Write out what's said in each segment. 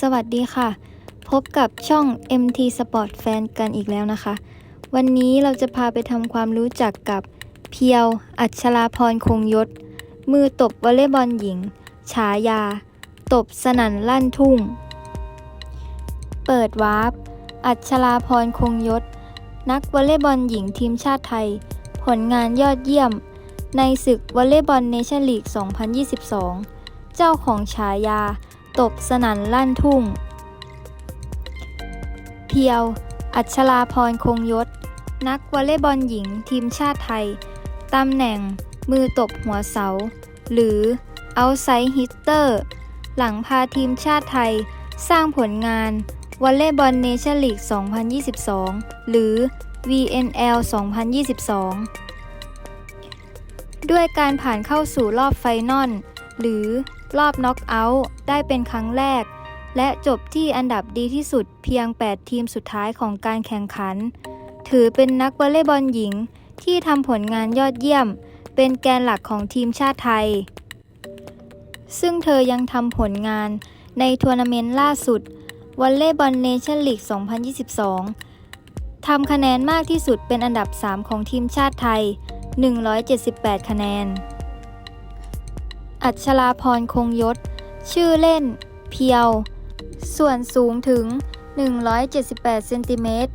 สวัสดีค่ะ พบกับช่อง MT Sport Fan กันอีกแล้วนะคะ วันนี้เราจะพาไปทำความรู้จักกับเพียว อัชราพรคงยศ มือตบวอลเลย์บอลหญิง ฉายา ตบสนั่นลั่นทุ่ง เปิดวาร์ปอัชราพรคงยศ นักวอลเลย์บอลหญิงทีมชาติไทย ผลงานยอดเยี่ยม ในศึกวอลเลย์บอลเนชั่นลีก 2022 เจ้าของฉายา ตบสนั่นลั่นทุ่ง เพียว อัชราพรคงยศ นักวอลเลย์บอลหญิงทีมชาติไทย ตำแหน่งมือตบหัวเสา หรือ outside hitter หลังพาทีมชาติไทย สร้างผลงานวอลเลย์บอลเนชั่นลีก 2022 หรือ VNL 2022 ด้วยการผ่านเข้าสู่รอบไฟนอลหรือ รอบน็อกเอาท์ได้เป็นครั้งแรก และจบที่อันดับดีที่สุดเพียง 8 ทีมสุดท้ายของการแข่งขัน ถือเป็นนักวอลเลย์บอลหญิงที่ทำผลงานยอดเยี่ยม เป็นแกนหลักของทีมชาติไทย ซึ่งเธอยังทำผลงานในทัวร์นาเมนต์ล่าสุดวอลเลย์บอลเนชั่นลีก 2022 ทำคะแนนมากที่สุดเป็นอันดับ 3 ของทีมชาติไทย 178 คะแนน อัชราพรคงยศ ชื่อเล่น เพียว ส่วนสูงถึง 178 เซนติเมตร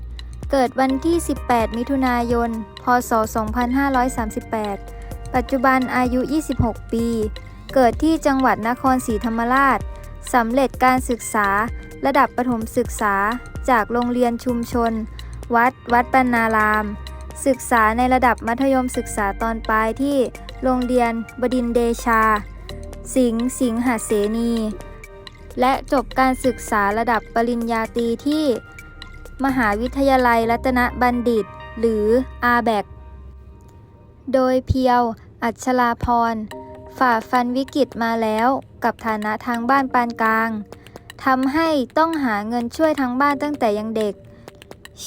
เกิดวันที่ 18 มิถุนายน พศ 2538 ปัจจุบันอายุ 26 ปี เกิดที่จังหวัดนครศรีธรรมราช สำเร็จการศึกษา ระดับประถมศึกษา จากโรงเรียนชุมชน วัด วัดปันนาราม ศึกษาในระดับมัธยมศึกษาตอนปลายที่โรงเรียนบดินเดชา สิงห์สิงหเสนี และจบการศึกษาระดับปริญญาตรีที่ มหาวิทยาลัยรัตนบัณฑิต หรืออาแบกโดยเพียว อัชราพร ฝ่าฟันวิกฤตมาแล้วกับฐานะทางบ้านปานกลางทำให้ต้องหาเงินช่วยทางบ้านตั้งแต่ยังเด็ก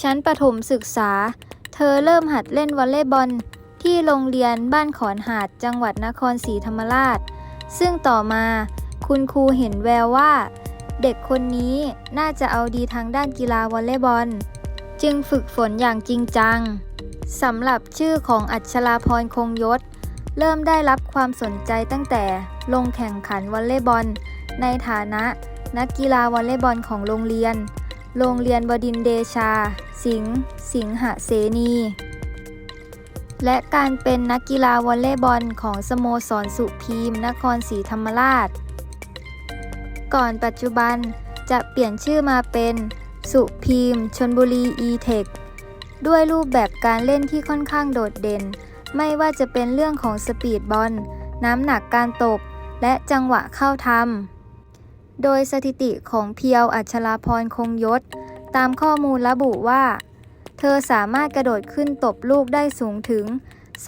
ชั้นประถมศึกษา เธอเริ่มหัดเล่นวอลเลย์บอลที่โรงเรียนบ้านขอนหาดจังหวัดนครศรีธรรมราช ซึ่งต่อมาคุณครูเห็นแววว่า เด็กคนนี้น่าจะเอาดีทางด้านกีฬาวอลเลย์บอล จึงฝึกฝนอย่างจริงจังสำหรับชื่อของอัชราพรคงยศ เริ่มได้รับความสนใจตั้งแต่ลงแข่งขันวอลเลย์บอล ในฐานะนักกีฬาวอลเลย์บอลของโรงเรียน โรงเรียนบดินเดชา สิงห์สิงหเสนี และการเป็นนักกีฬาวอลเลย์บอลของสโมสรสุพีม นครศรีธรรมราช ก่อนปัจจุบันจะเปลี่ยนชื่อมาเป็นสุพีมชนบุรีอีเทคด้วยรูปแบบการเล่นที่ค่อนข้างโดดเด่น ไม่ว่าจะเป็นเรื่องของสปีดบอล น้ำหนักการตบ และจังหวะเข้าทำโดยสถิติของเพียวอัชราพรคงยศ ตามข้อมูลระบุว่า เธอสามารถกระโดดขึ้นตบลูกได้สูงถึง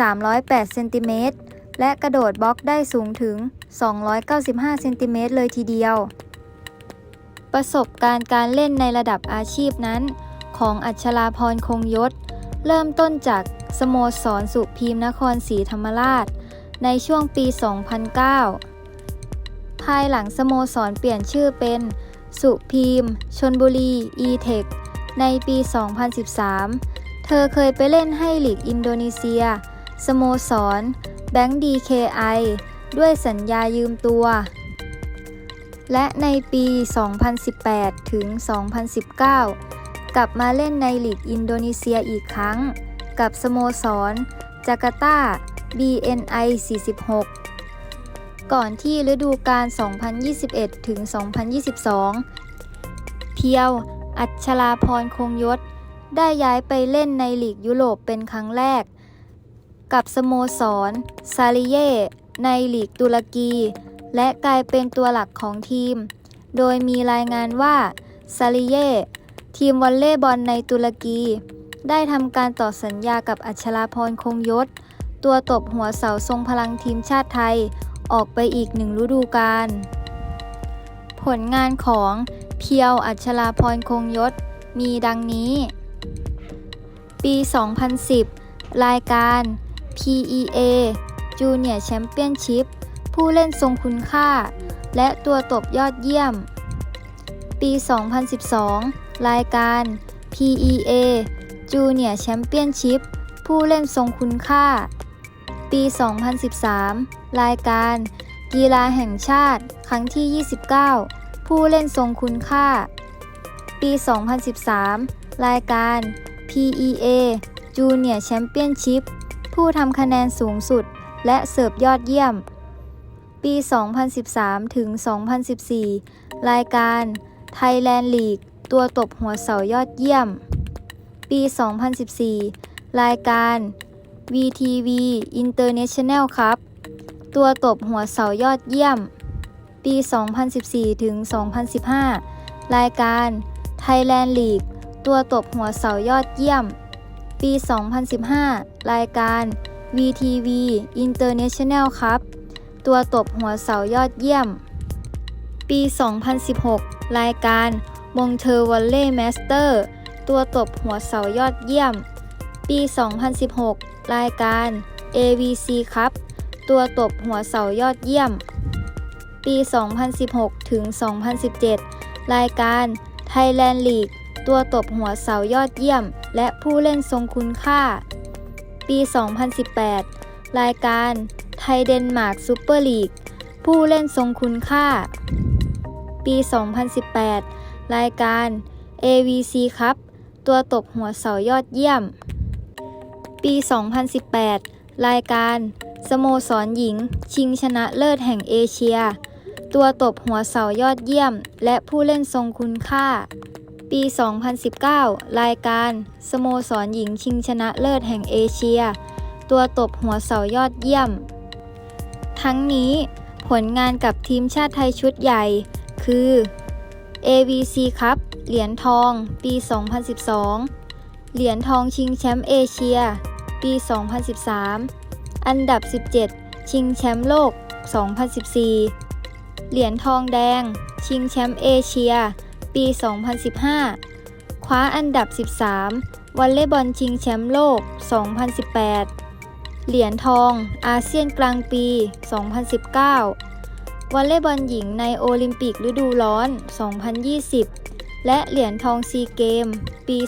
308 เซนติเมตร และกระโดดบล็อกได้สูงถึง 295 เซนติเมตรเลยทีเดียว ประสบการณ์การเล่นในระดับอาชีพนั้น ของอัชราพรคงยศ เริ่มต้นจากสโมสรสุพีมนครศรีธรรมราช ในช่วงปี 2009 ภายหลังสโมสรเปลี่ยนชื่อเป็น สุพีมชนบุรี อีเทค ในปี 2013 เธอเคยไปเล่นให้ลีกอินโดนีเซีย สโมสร แบงก์ดีเคไอด้วยสัญญายืมตัว และในปี 2018 ถึง 2019 กลับมาเล่นในลีกอินโดนีเซียอีกครั้ง กับสโมสร จาการ์ตา BNI 46 ก่อนที่ฤดูกาล2021 ถึง 2022 เพียว อัชราพรคงยศ ได้ย้ายไปเล่นในลีกยุโรปเป็นครั้งแรก กับสโมสร ซาลิเย ในลีกตุรกี และกลายเป็นตัวหลักของทีม โดยมีรายงานว่า ซาลิเย ทีมวอลเลย์บอลในตุรกี ได้ทำการต่อสัญญากับอัชราพรคงยศ ตัวตบหัวเสาทรงพลังทีมชาติไทย ออกไปอีกหนึ่งฤดูกาล ผลงานของเพียวอัชราพรคงยศ มีดังนี้ ปี 2010 รายการ PEA Junior Championship ผู้เล่นทรงคุณค่า และตัวตบยอดเยี่ยม ปี 2012 รายการ PEA Junior Championship ผู้เล่นทรงคุณค่า ปี 2013 รายการ กีฬาแห่งชาติ รั้งที่ 29 ผู้เล่นทรงคุณค่า ปี 2013 รายการ PEA Junior Championship ผู้ทำคะแนนสูงสุด และเสิร์ฟยอดเยี่ยม ปี 2013 ถึง 2014 รายการ Thailand League ตัวตบหัวเสายอดเยี่ยม ปี 2014 รายการ VTV International Cup ตัวตบหัวเสายอดเยี่ยม ปี 2014 ถึง 2015 รายการ Thailand League ตัวตบหัวเสายอดเยี่ยม ปี 2015 รายการ VTV International Cup ตัวตบหัวเสายอดเยี่ยม ปี 2016 รายการมงเทอร์วอลเล่แมสเตอร์ ตัวตบหัวเสายอดเยี่ยม ปี 2016 รายการ AVC ครับ ตัวตบหัวเสายอดเยี่ยม ปี 2016 ถึง 2017 รายการ Thailand League ตัวตบหัวเสายอดเยี่ยม และผู้เล่นทรงคุณค่า ปี 2018 รายการไทยเดนมาร์กซูเปอร์ลีกผู้เล่นทรงคุณค่า ปี 2018 รายการ AVC ครับตัวตบหัวเสายอดเยี่ยม ปี 2018 รายการ สโมสรหญิง ชิงชนะเลิศแห่งเอเชีย ตัวตบหัวเสายอดเยี่ยม และผู้เล่นทรงคุณค่า ปี 2019 รายการ สโมสรหญิงชิงชนะเลิศแห่งเอเชีย ตัวตบหัวเสายอดเยี่ยม ทั้งนี้ผลงานกับทีมชาติไทยชุดใหญ่ คือ AVC ครับเหรียญทอง ปี 2012 เหรียญทองชิงแชมป์เอเชีย ปี 2013 อันดับ 17 ชิงแชมป์โลก 2014 เหรียญทองแดง ชิงแชมป์เอเชีย ปี 2015 คว้าอันดับ 13 วอลเลย์บอลชิงแชมป์โลก 2018 เหรียญทองอาเซียนกลางปี 2019 วอลเลย์บอลหญิงในโอลิมปิกฤดูร้อน 2020 และเหรียญทองซีเกม ปี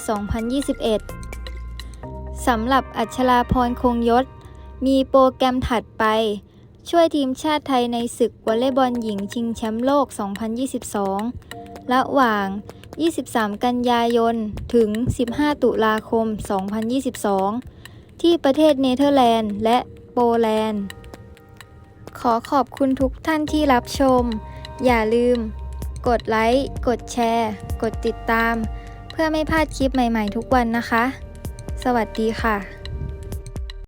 2021 สำหรับอัชราพรคงยศ มีโปรแกรมถัดไป ช่วยทีมชาติไทยในศึกวอลเลย์บอลหญิงชิงแชมป์โลก 2022 ระหว่าง 23 กันยายน ถึง 15 ตุลาคม 2022 ที่ประเทศเนเธอร์แลนด์ และโปแลนด์ ขอขอบคุณทุกท่านที่รับชม อย่าลืม กดไลค์ กดแชร์ กดติดตาม เพื่อไม่พลาดคลิปใหม่ๆทุกวันนะคะ สวัสดีค่ะ